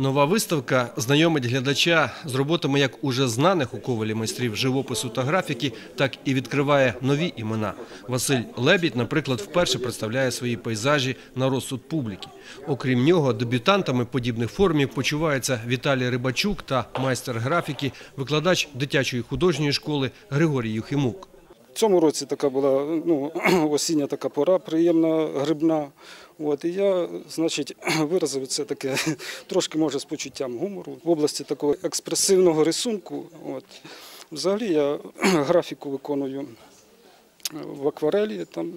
Нова виставка знайомить глядача з роботами як уже знаних у ковалі майстрів живопису та графіки, так і відкриває нові імена. Василь Лебідь, наприклад, вперше представляє свої пейзажі на розсуд публіки. Окрім нього, дебютантами подібних формів почуваються Віталій Рибачук та майстер графіки, викладач дитячої художньої школи Григорій Юхимук. Цьому році така була ну, осіння така пора, приємна, грибна. От, і я, значить, виразив це таке трошки може з почуттям гумору в області такого експресивного рисунку. От. Взагалі я графіку виконую в акварелі, там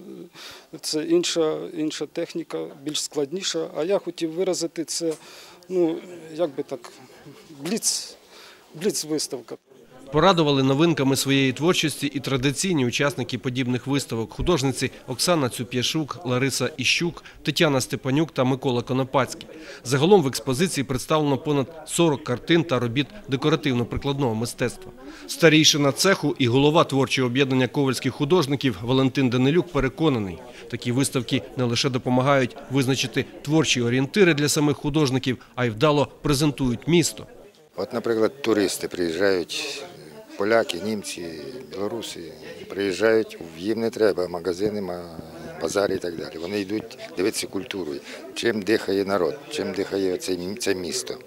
це інша, інша техніка, більш складніша. А я хотів виразити це, ну, як би так, бліц, бліц виставка. Порадували новинками своєї творчості і традиційні учасники подібних виставок художниці Оксана Цюп'яшук, Лариса Іщук, Тетяна Степанюк та Микола Конопацький. Загалом в експозиції представлено понад 40 картин та робіт декоративно-прикладного мистецтва. Старійшина цеху і голова творчого об'єднання ковальських художників Валентин Данилюк переконаний, такі виставки не лише допомагають визначити творчі орієнтири для самих художників, а й вдало презентують місто. От, наприклад, туристи приїжджають, поляки, німці, білоруси, приїжджають, їм не треба магазини, базари і так далі. Вони йдуть дивитися культуру, чим дихає народ, чим дихає це, місто.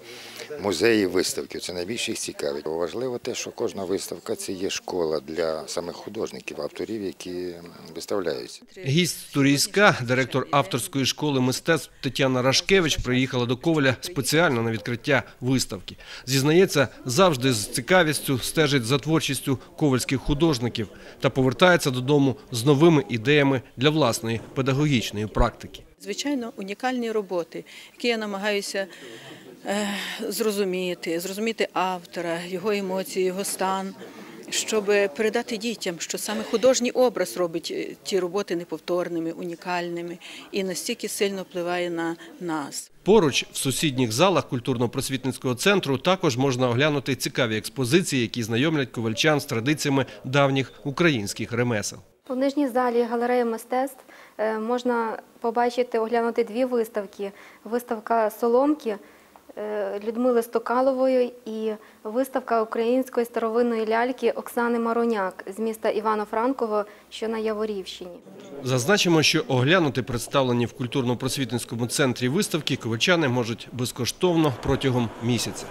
Музеї, виставки це найбільше їх цікавить. Важливо те, що кожна виставка це є школа для самих художників, авторів, які виставляються. Гість Турійська, директор авторської школи мистецтв Тетяна Рашкевич, приїхала до Коваля спеціально на відкриття виставки. Зізнається, завжди з цікавістю стежить за творчістю ковальських художників та повертається додому з новими ідеями для власної педагогічної практики. Звичайно, унікальні роботи, які я намагаюся е, зрозуміти, зрозуміти автора, його емоції, його стан, щоб передати дітям, що саме художній образ робить е, ті роботи неповторними, унікальними і настільки сильно впливає на нас. Поруч в сусідніх залах культурно-просвітницького центру також можна оглянути цікаві експозиції, які знайомлять ковальчан з традиціями давніх українських ремесел. У нижній залі галереї мистецтв е, можна побачити, оглянути дві виставки: виставка соломки е, Людмили Стокалової і виставка української старовинної ляльки Оксани Мароняк з міста Івано-Франково, що на Яворівщині. Зазначимо, що оглянути представлені в культурно-просвітницькому центрі виставки ковальчани можуть безкоштовно протягом місяця.